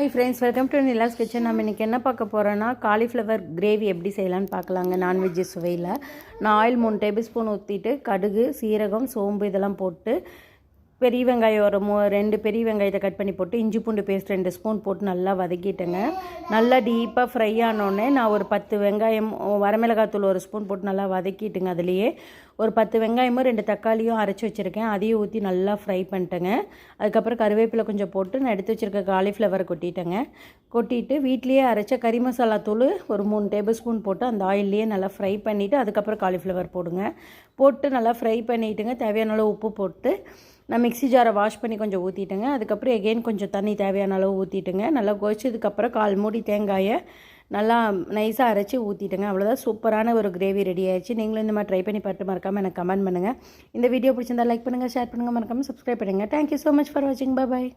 Hi friends welcome to Nila's kitchen நம்ம இன்றைக்கி என்ன பார்க்க போகிறோன்னா காலிஃப்ளவர் கிரேவி எப்படி செய்யலான்னு பார்க்கலாங்க. நான்வெஜ் சுவையில். நான் ஆயில் மூணு டேபிள் ஸ்பூன் ஊற்றிட்டு கடுகு சீரகம் சோம்பு இதெல்லாம் போட்டு பெரிய வெங்காயம் ஒரு மூ ரெண்டு பெரிய வெங்காயத்தை கட் பண்ணி போட்டு இஞ்சி பூண்டு பேஸ்ட் ரெண்டு ஸ்பூன் போட்டு நல்லா வதக்கிட்டேங்க. நல்லா டீப்பாக ஃப்ரை ஆனோடனே நான் ஒரு பத்து வெங்காயம் வரமிளகாத்தூள் ஒரு ஸ்பூன் போட்டு நல்லா வதக்கிட்டுங்க அதுலேயே. ஒரு பத்து வெங்காயமும் ரெண்டு தக்காளியும் அரைச்சி வச்சுருக்கேன். அதையும் ஊற்றி நல்லா ஃப்ரை பண்ணிட்டேங்க. அதுக்கப்புறம் கருவேப்பிலை கொஞ்சம் போட்டு நான் எடுத்து வச்சுருக்க காலிஃப்ளவர் கொட்டிட்டேங்க. கொட்டிட்டு வீட்லேயே அரைச்ச கறி மசாலா தூள் ஒரு மூணு டேபிள் ஸ்பூன் போட்டு அந்த ஆயில்லையே நல்லா ஃப்ரை பண்ணிவிட்டு அதுக்கப்புறம் காலிஃப்ளவர் போடுங்க. போட்டு நல்லா ஃப்ரை பண்ணிவிட்டுங்க தேவையான அளவு உப்பு போட்டு நான் மிக்ஸி ஜாரை வாஷ் பண்ணி கொஞ்சம் ஊற்றிட்டேங்க அதுக்கப்புறம் எகெயின் கொஞ்சம் தண்ணி தேவையான அளவு ஊற்றிட்டுங்க நல்லா கொதிச்சதுக்கப்புறம் கால் மூடி தேங்காயை நல்லா நைஸாக அரைச்சி ஊற்றிட்டுங்க அவ்வளோதான் சூப்பரான ஒரு கிரேவி ரெடி ஆயிடுச்சு. நீங்களும் இந்த மாதிரி ட்ரை பண்ணி பார்த்து மறக்காமல் எனக்கு கமெண்ட் பண்ணுங்கள் இந்த வீடியோ பிடிச்சிருந்தா லைக் பண்ணுங்கள் ஷேர் பண்ணுங்கள் மறக்காமல் சப்ஸ்கிரைப் பண்ணுங்கள் தேங்க்யூ ஸோ மச் ஃபார் வாட்சிங் பாய்